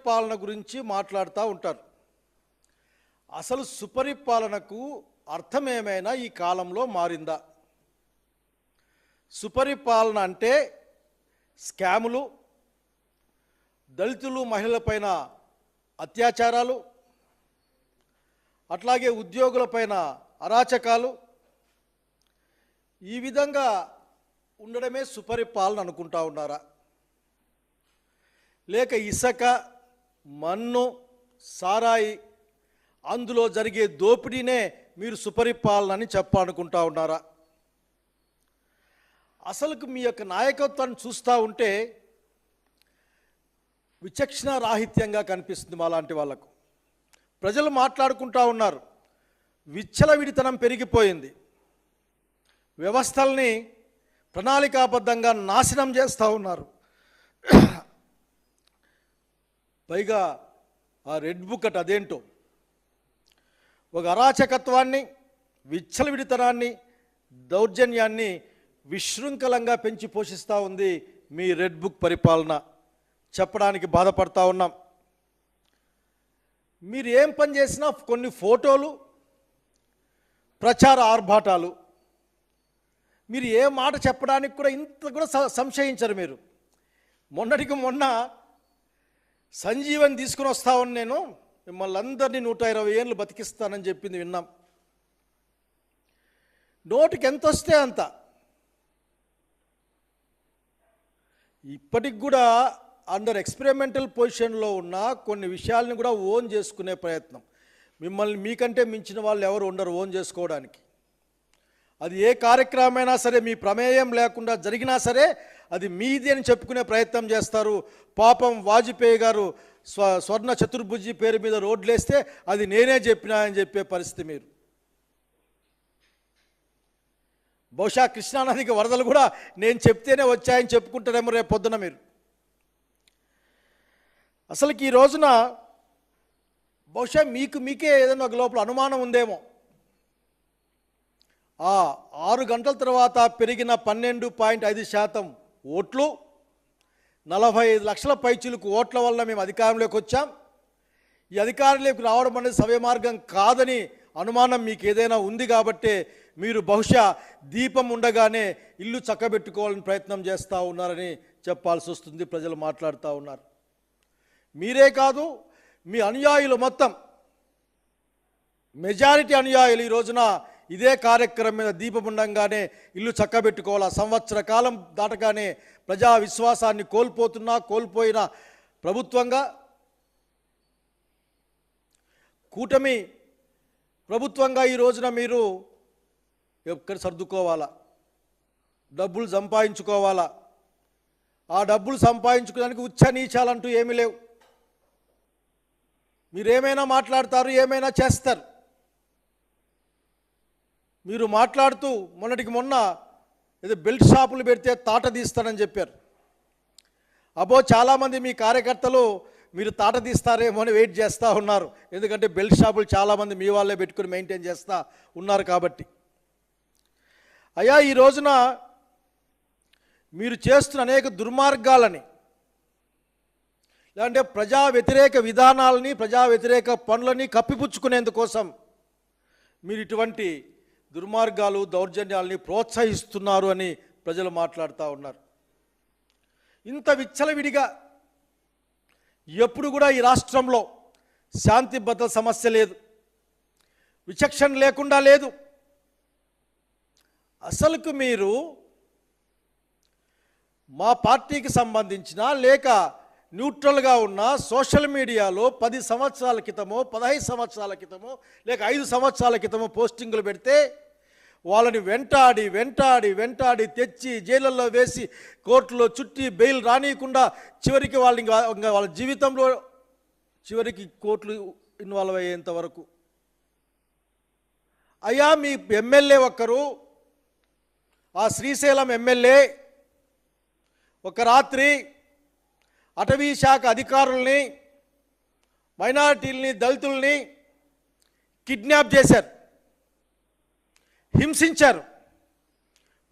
సుపరిపాలన గురించి మాట్లాడుతూ ఉంటారు. అసలు సుపరిపాలనకు అర్థం ఏమైనా ఈ కాలంలో మారిందా? సుపరిపాలన అంటే స్కాములు దళితులు మహిళలపైన అత్యాచారాలు అట్లాగే ఉద్యోగులపైన అరాచకాలు. ఈ విధంగా ఉండడమే సుపరిపాలన అనుకుంటా ఉన్నారా? లేక ఇసక మన్ను సారాయి. అందులో జరిగే దోపిడీనే మీరు సుపరిపాలనని చెప్పాలనుకుంటా ఉన్నారా? అసలుకు మీ యొక్క నాయకత్వాన్ని చూస్తూ ఉంటే విచక్షణ రాహిత్యంగా కనిపిస్తుంది మాలాంటి వాళ్ళకు. ప్రజలు మాట్లాడుకుంటా ఉన్నారు. విచ్చలవిడితనం పెరిగిపోయింది. వ్యవస్థల్ని ప్రణాళికాబద్ధంగా నాశనం చేస్తూ ఉన్నారు. పైగా ఆ రెడ్ బుక్ అట్ అదేంటో? ఒక అరాచకత్వాన్ని విచ్చలవిడితనాన్ని దౌర్జన్యాన్ని విశృంఖలంగా పెంచి పోషిస్తూ ఉంది మీ రెడ్ బుక్ పరిపాలన. చెప్పడానికి బాధపడతా ఉన్నాం. మీరు ఏం పని చేసినా కొన్ని ఫోటోలు ప్రచార ఆర్భాటాలు. మీరు ఏ మాట చెప్పడానికి కూడా ఇంత కూడా స- సంశయించరు మీరు. మొన్నటికి మొన్న సంజీవని తీసుకుని వస్తామని నేను మిమ్మల్ని అందరినీ నూట ఇరవై ఏళ్ళు బతికిస్తానని చెప్పింది విన్నాం. నోటికి ఎంత వస్తే అంత. ఇప్పటికి కూడా అండర్ ఎక్స్పెరిమెంటల్ పొజిషన్లో ఉన్న కొన్ని విషయాలను కూడా ఓన్ చేసుకునే ప్రయత్నం. మిమ్మల్ని మీకంటే మించిన వాళ్ళు ఎవరు ఉండరు ఓన్ చేసుకోవడానికి. అది ఏ కార్యక్రమమైనా సరే మీ ప్రమేయం లేకుండా జరిగినా సరే అది మీది అని చెప్పుకునే ప్రయత్నం చేస్తారు. పాపం వాజ్పేయి గారు స్వ స్వర్ణ చతుర్భుజి పేరు మీద రోడ్లేస్తే అది నేనే చెప్పినా అని చెప్పే పరిస్థితి మీరు. బహుశా కృష్ణానదికి వరదలు కూడా నేను చెప్తేనే వచ్చాయని చెప్పుకుంటారేమో రేపు పొద్దున మీరు. అసలుకి ఈ రోజున బహుశా మీకు మీకే ఏదైనా ఒక లోపల అనుమానం ఉందేమో. ఆ ఆరు గంటల తర్వాత పెరిగిన పన్నెండు పాయింట్ ఐదు శాతం ఓట్లు నలభై ఐదు లక్షల పైచులకు ఓట్ల వల్ల మేము అధికారంలోకి వచ్చాం. ఈ అధికారంలోకి రావడం అనేది సవ్య మార్గం కాదని అనుమానం మీకు ఏదైనా ఉంది కాబట్టే మీరు బహుశా దీపం ఉండగానే ఇల్లు చక్కబెట్టుకోవాలని ప్రయత్నం చేస్తూ ఉన్నారని చెప్పాల్సి వస్తుంది. ప్రజలు మాట్లాడుతూ ఉన్నారు. మీరే కాదు మీ అనుయాయులు మొత్తం మెజారిటీ అనుయాయులు ఈ రోజున ఇదే కార్యక్రమం మీద దీపం ఇల్లు చక్కబెట్టుకోవాలా? సంవత్సర కాలం దాటగానే ప్రజా విశ్వాసాన్ని కోల్పోతున్నా కోల్పోయిన ప్రభుత్వంగా కూటమి ప్రభుత్వంగా ఈ రోజున మీరు ఎక్కడ సర్దుకోవాలా? డబ్బులు సంపాదించుకోవాలా? ఆ డబ్బులు సంపాదించుకోవడానికి ఉచ్చ నీచాలంటూ ఏమీ లేవు. మీరేమైనా మాట్లాడతారు ఏమైనా చేస్తారు. మీరు మాట్లాడుతూ మొన్నటికి మొన్న ఏదో బెల్ట్ షాపులు పెడితే తాట తీస్తానని చెప్పారు. అబో చాలామంది మీ కార్యకర్తలు మీరు తాట తీస్తారేమో అని వెయిట్ చేస్తూ ఉన్నారు. ఎందుకంటే బెల్ట్ షాపులు చాలామంది మీ వాళ్ళే పెట్టుకుని మెయింటైన్ చేస్తూ ఉన్నారు కాబట్టి. అయ్యా ఈ రోజున మీరు చేస్తున్న అనేక దుర్మార్గాలని లేదంటే ప్రజా వ్యతిరేక విధానాలని ప్రజా వ్యతిరేక పనులని కప్పిపుచ్చుకునేందుకోసం మీరు ఇటువంటి దుర్మార్గాలు దౌర్జన్యాలని ప్రోత్సహిస్తున్నారు అని ప్రజలు మాట్లాడుతూ ఉన్నారు. ఇంత విచ్చలవిడిగా ఎప్పుడు కూడా ఈ రాష్ట్రంలో శాంతి భద్రత సమస్య లేదు. విచక్షణ లేకుండా లేదు. అసలుకు మీరు మా పార్టీకి సంబంధించిన లేక న్యూట్రల్గా ఉన్న సోషల్ మీడియాలో పది సంవత్సరాల క్రితమో పదహైదు సంవత్సరాల క్రితమో లేక ఐదు సంవత్సరాల క్రితమో పోస్టింగులు పెడితే వాళ్ళని వెంటాడి వెంటాడి వెంటాడి తెచ్చి జైళ్ళల్లో వేసి కోర్టులో చుట్టి బెయిల్ రానియకుండా చివరికి వాళ్ళు ఇంకా ఇంకా వాళ్ళ జీవితంలో చివరికి కోర్టులు ఇన్వాల్వ్ అయ్యేంత వరకు. అయ్యా మీ ఎమ్మెల్యే ఒక్కరు ఆ శ్రీశైలం ఎమ్మెల్యే ఒక రాత్రి అటవీ శాఖ అధికారుల్ని మైనారిటీల్ని దళితుల్ని కిడ్నాప్ చేశారు. హింసించారు.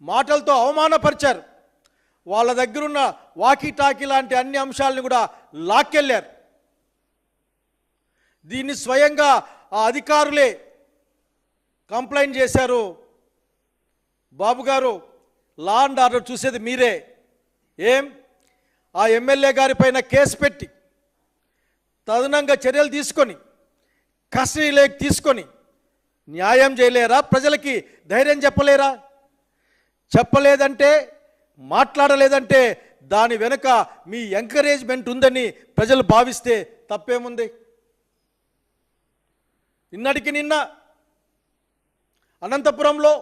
మాటలతో అవమానపరిచారు. వాళ్ళ దగ్గరున్న వాకీ టాకీ లాంటి అన్ని అంశాలను కూడా లాక్కెళ్ళారు. దీన్ని స్వయంగా ఆ అధికారులే కంప్లైంట్ చేశారు. బాబు గారు లా అండ్ ఆర్డర్ చూసేది మీరే. ఏం? ఆ ఎమ్మెల్యే గారి పైన కేసు పెట్టి తదనంగా చర్యలు తీసుకొని కస్టడీలోకి తీసుకొని న్యాయం చేయలేరా? ప్రజలకి ధైర్యం చెప్పలేరా? చెప్పలేదంటే మాట్లాడలేదంటే దాని వెనుక మీ ఎంకరేజ్మెంట్ ఉందని ప్రజలు భావిస్తే తప్పేముంది? నిన్నటికి నిన్న అనంతపురంలో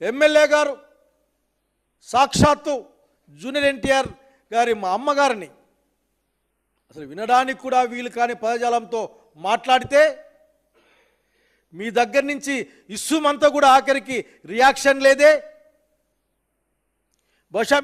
ఎమ్మెల్యే గారు సాక్షాత్తు జూనియర్ ఎన్టీఆర్ గారి మా అమ్మగారిని. అసలు వినడానికి కూడా వీలు కాని పదజాలంతో మాట్లాడితే మీ దగ్గర నుంచి ఇస్సుమంతా కూడా ఆఖరికి రియాక్షన్ లేదే. బహుశా